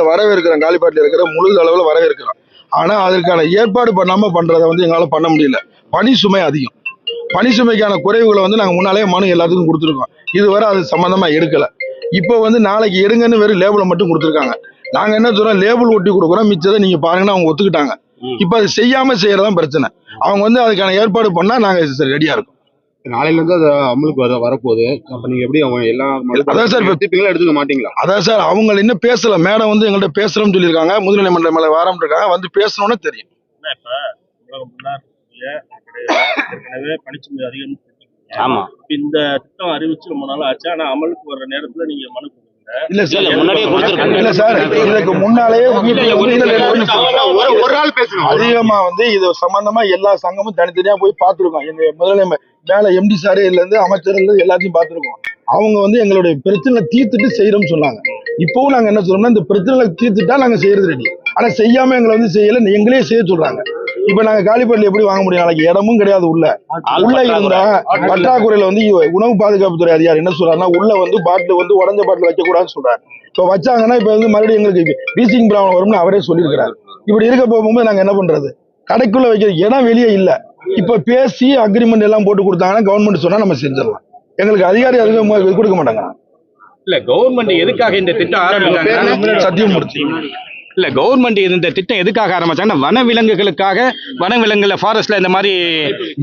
வரவேற்கிறோம் காலிப்பாட்டில் இருக்கிற முழு அளவில் வரவேற்கிறோம் ஆனால் அதற்கான ஏற்பாடு பண்ணாமல் பண்ணுறதை வந்து எங்களால் பண்ண முடியல. பணி சுமை அதிகம். பணி சுமைக்கான குறைவுகளை வந்து நாங்கள் முன்னாலே மனு எல்லாத்துக்கும் கொடுத்துருக்கோம். இதுவரை அது சம்மந்தமாக எடுக்கலை. இப்போ வந்து நாளைக்கு எடுங்கன்னு வெறும் லேபிளை மட்டும் கொடுத்துருக்காங்க. நாங்கள் என்ன சொல்றோம்? லேபிள் ஒட்டி கொடுக்குறோம். மிச்சத்தை நீங்கள் பாருங்கன்னா அவங்க ஒத்துக்கிட்டாங்க. இப்போ அது செய்யாமல் செய்யறதான் பிரச்சனை. அவங்க வந்து அதுக்கான ஏற்பாடு பண்ணால் நாங்கள் ரெடியாக இருக்கோம். நாளையில இருந்து அது அமலுக்கு வர வரப்போகுது. அப்ப நீங்க எப்படி அவங்க எல்லா அதான் சார் இப்ப- எடுத்துக்க மாட்டீங்களா அதான் சார் அவங்க இன்னும் பேசல. மேடம் வந்து எங்கள்கிட்ட பேசுறோம்னு சொல்லியிருக்காங்க. முதுநிலை மன்ற மேல வாரம் இருக்காங்க. வந்து பேசணும்னு தெரியும். ஏற்கனவே பணிச்சுமை அதிகம் ஆமா. இந்த திட்டம் அறிவிச்சு ரொம்ப நாள் ஆச்சு. ஆனா அமலுக்கு வர்ற நேரத்துல நீங்க மனு இல்ல சார் இல்ல, முன்னாடியே கொடுத்திருக்காங்க. இல்ல சார் இதுக்கு முன்னாலேயே ஒரு பேசணும். அதிகமா வந்து இது சம்பந்தமா எல்லா சங்கமும் தனித்தனியா போய் பார்த்திருக்கோம். எங்க முதல்ல மேல எம்டி சாரு இருந்து அமைச்சர் இருந்து எல்லாத்தையும் பார்த்திருக்கோம். அவங்க வந்து எங்களுடைய பிரச்சனை தீர்த்துட்டு செய்யறோம்னு சொன்னாங்க. இப்பவும் நாங்க என்ன சொல்றோம்னா இந்த பிரச்சனை தீர்த்துட்டா நாங்க செய்யறது ரெடி ஆனா செய்யாம எங்களை வந்து செய்யல எங்களே செய்ய சொல்றாங்க. இப்ப நாங்க காலிப்பட்டில எப்படி வாங்க முடியும்? நாளைக்கு இடமும் கிடையாது உள்ள. உள்ள. இருந்தா பற்றாக்குறையில வந்து உணவு பாதுகாப்புத்துறை அதிகாரி என்ன சொல்றாருன்னா உள்ள வந்து பாட்டில் வந்து உடஞ்ச பாட்டில் வைக்க கூடாதுன்னு சொல்றாரு. இப்ப வச்சாங்கன்னா இப்ப வந்து மறுபடியும் எங்களுக்கு வீசிங் ப்ராப்ளம் வரும்னு அவரே சொல்லியிருக்கிறாரு. இப்படி இருக்க போகும்போது நாங்க என்ன பண்றது? கடைக்குள்ள வைக்கிற இடம் வெளியே இல்ல. இப்ப பேசி அக்ரிமெண்ட் எல்லாம் போட்டு கொடுத்தாங்கன்னா கவர்மெண்ட் சொன்னா நம்ம செஞ்சிடலாம். எங்களுக்கு அதிகாரி அதுக்கு கொடுக்க மாட்டாங்க. இல்ல கவர்மெண்ட் எதுக்காக இந்த திட்டம் ஆரம்பிச்சாங்க சத்தியமூர்த்தி. இல்ல கவர்மெண்ட் இந்த திட்டம் எதுக்காக ஆரம்பிச்சாங்கன்னா வனவிலங்குகளுக்காக வனவிலங்குல ஃபாரஸ்ட்ல இந்த மாதிரி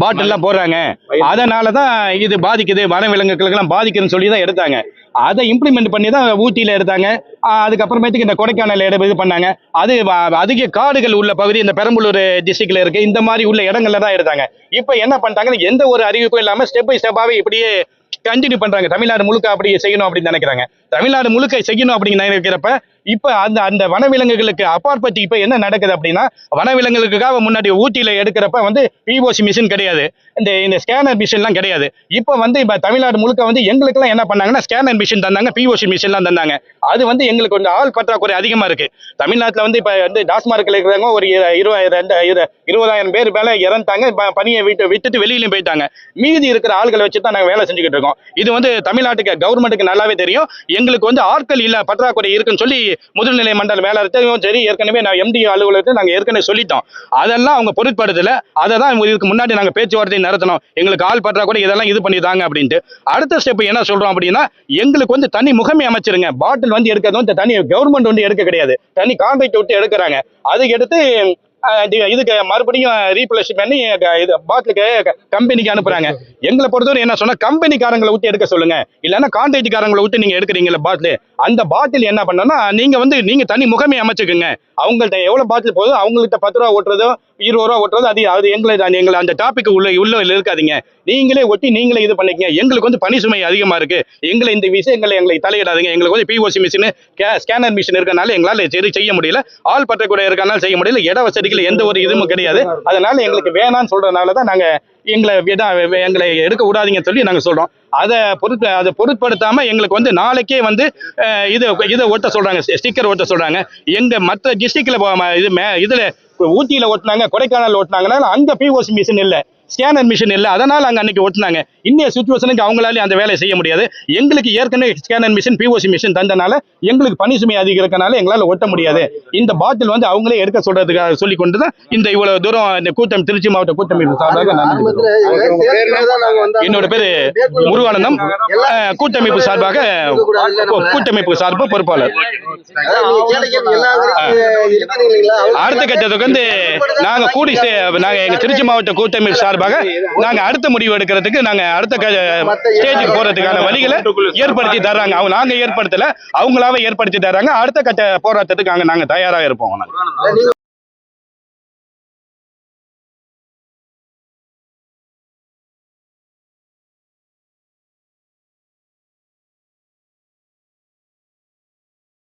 பாட்டில் எல்லாம் போடுறாங்க. அதனாலதான் இது பாதிக்குது வனவிலங்குகளுக்கு எல்லாம் பாதிக்குதுன்னு சொல்லி தான் எடுத்தாங்க. அதை இம்ப்ளிமெண்ட் பண்ணி தான் ஊட்டியில எடுத்தாங்க. அதுக்கப்புறமேட்டுக்கு இந்த கொடைக்கானல் இடம் இது பண்ணாங்க. அது அதிக காடுகள் உள்ள பகுதி இந்த பெரம்பலூர் டிஸ்ட்ரிக்ட்ல இருக்கு. இந்த மாதிரி உள்ள இடங்கள்ல தான் எடுத்தாங்க. இப்போ என்ன பண்ணிட்டாங்க எந்த ஒரு அறிவிப்பும் இல்லாமல் ஸ்டெப் பை ஸ்டெப்பாகவே இப்படியே கண்டினியூ பண்றாங்க. தமிழ்நாடு முழுக்க அப்படி செய்யணும் அப்படின்னு நினைக்கிறாங்க. தமிழ்நாடு முழுக்க செய்யணும் அப்படின்னு நினைக்கிறப்ப இப்ப அந்த அந்த வனவிலங்குகளுக்கு அப்பாற்பட்டு இப்ப என்ன நடக்குது அப்படின்னா வனவிலங்குகளுக்காக முன்னாடி ஊட்டியில எடுக்கிறப்ப வந்து பிஓசி மிஷின் கிடையாது. இந்த இந்த ஸ்கேனர் மிஷின்லாம் கிடையாது. இப்ப வந்து இப்ப தமிழ்நாடு முழுக்க வந்து எங்களுக்கெல்லாம் என்ன பண்ணாங்கன்னா ஸ்கேனர் மிஷின் தந்தாங்க பிஓசி மிஷின்லாம் தந்தாங்க. அது வந்து எங்களுக்கு கொஞ்சம் ஆள் பற்றாக்குறை அதிகமா இருக்கு. தமிழ்நாட்டுல வந்து இப்ப வந்து டாஸ்மார்க்கில் இருக்கிறவங்க ஒரு இருபதாயிரம் இருபது இரு- இருபதாயிரம் பேர் மேல இறந்தாங்க. பணியை விட்டு விட்டுட்டு வெளியிலும் போயிட்டாங்க. மீதி இருக்கிற ஆள்களை வச்சு தான் நாங்க வேலை செஞ்சுக்கிட்டு இருக்கோம். இது வந்து தமிழ்நாட்டுக்கு கவர்மெண்ட்டுக்கு நல்லாவே தெரியும். எங்களுக்கு வந்து ஆட்கள் இல்லை பற்றாக்குறை இருக்குன்னு சொல்லி முதல்நிலை மண்டல மேலத்தையும் சரி ஏற்கனவே நான் எம்டி அலுவலகத்தை நாங்கள் ஏற்கனவே சொல்லிட்டோம். அதெல்லாம் அவங்க பொருட்படுத்தல. அதை தான் இதுக்கு முன்னாடி நாங்க பேச்சுவார்த்தை நடத்தணும் எங்களுக்கு ஆள் பற்றாக்குறை இதெல்லாம் இது பண்ணி தாங்க அப்படின்ட்டு. அடுத்த ஸ்டெப் என்ன சொல்றோம் அப்படின்னா எங்களுக்கு வந்து தனி முகமை அமைச்சிருங்க. பாட்டில் வந்து எடுக்கிறது வந்து தனி கவர்மெண்ட் வந்து எடுக்க கிடையாது. தனி கான்ட்ராக்ட் விட்டு எடுக்கிறாங்க. அது எடுத்து இதுக்கு மறுபடியும் ரீப்ளேஸ் பண்ணி இது பாட்டிலுக்கு கம்பெனிக்கு அனுப்புறாங்க. எங்களை பொறுத்தவரை என்ன சொன்னா கம்பெனிக்காரங்களை விட்டு எடுக்க சொல்லுங்க. இல்லைன்னா கான்ட்ராக்ட்காரங்களை விட்டு நீங்க எடுக்கிறீங்களா பாட்டில் அந்த பாட்டில் என்ன பண்ணனா நீங்க வந்து நீங்க தனி முகமையை அமைச்சுக்குங்க. அவங்கள்ட்ட எவ்வளவு பாட்டில் போதும் அவங்கள்ட்ட பத்து ரூபா ஓட்டுறதோ இருபது ரூபா ஓட்டுறதோ அது அது எங்களை எங்களை அந்த டாபிக் உள்ள உள்ள இருக்காதீங்க நீங்களே ஒட்டி நீங்களே இது பண்ணிக்கங்க. எங்களுக்கு வந்து பணி சுமை அதிகமாக இருக்கு. எங்களை இந்த விஷயங்களை எங்களை தலையிடாதீங்க. எங்களுக்கு வந்து பிஓசி மிஷின் ஸ்கேனர் மிஷின் இருக்கனால எங்களால் சரி செய்ய முடியல. ஆள் பற்றக்கூட இருக்கனால செய்ய முடியல. இட வசதிகள் எந்த ஒரு இதுவும் கிடையாது. அதனால எங்களுக்கு வேணாம்னு சொல்றதுனால தான் நாங்கள் எங்களை விடா- எங்களை எடுக்க விடாதீங்கன்னு சொல்லி நாங்கள் சொல்கிறோம் அதை பொருட் அதை பொருட்படுத்தாம எங்களுக்கு வந்து நாளைக்கே வந்து இதை இது இதை ஒட்ட சொல்றாங்க. ஸ்டிக்கர் ஒட்ட சொல்றாங்க. எங்க மற்ற டிஸ்ட்ரிக்ட்ல இது மே- இதில் ஊட்டியில ஓட்டினாங்க கொடைக்கானல் ஓட்டினாங்கன்னா அங்கே பிஓசி மிஷின் இல்ல. ஸ்கேனர் மிஷின் இல்லை. அதனால் அங்கே அன்னைக்கு ஓட்டினாங்க இன்னைய சுச்சுவேஷனுக்கு அவங்களாலே அந்த வேலையை செய்ய முடியாது. எங்களுக்கு ஏற்கனவே ஸ்கேனர் மிஷின் பிஓசி மிஷின் தந்தனால எங்களுக்கு பணி சுமை அதிகம் இருக்கனால ஒட்ட முடியாது. இந்த பாட்டில் வந்து அவங்களே எடுக்க சொல்றதுக்காக சொல்லி கொண்டு தான் இந்த இவ்வளோ தூரம் இந்த கூட்டம் திருச்சி மாவட்ட கூட்டமைப்பு சார்பாக நான் என்னோட பேரு முருகானந்தம். கூட்டமைப்பு சார்பாக கூட்டமைப்பு சார்பு பொறுப்பாளர். அடுத்த கட்டத்துக்கு வந்து நாங்கள் கூடி நாங்கள் எங்கள் திருச்சி மாவட்ட கூட்டமைப்பு சார்பாக நாங்க அடுத்த முடிவு எடுக்கிறதுக்கு நாங்க அடுத்த ஸ்டேஜுக்கு போறதுக்கான வழிகளை ஏற்படுத்தி தர்றாங்க. அவங்க நாங்க ஏற்படுத்தல அவங்களாவே ஏற்படுத்தி தர்றாங்க. அடுத்த கட்ட போராட்டத்துக்கு நாங்க நாங்க தயாரா இருப்போம்.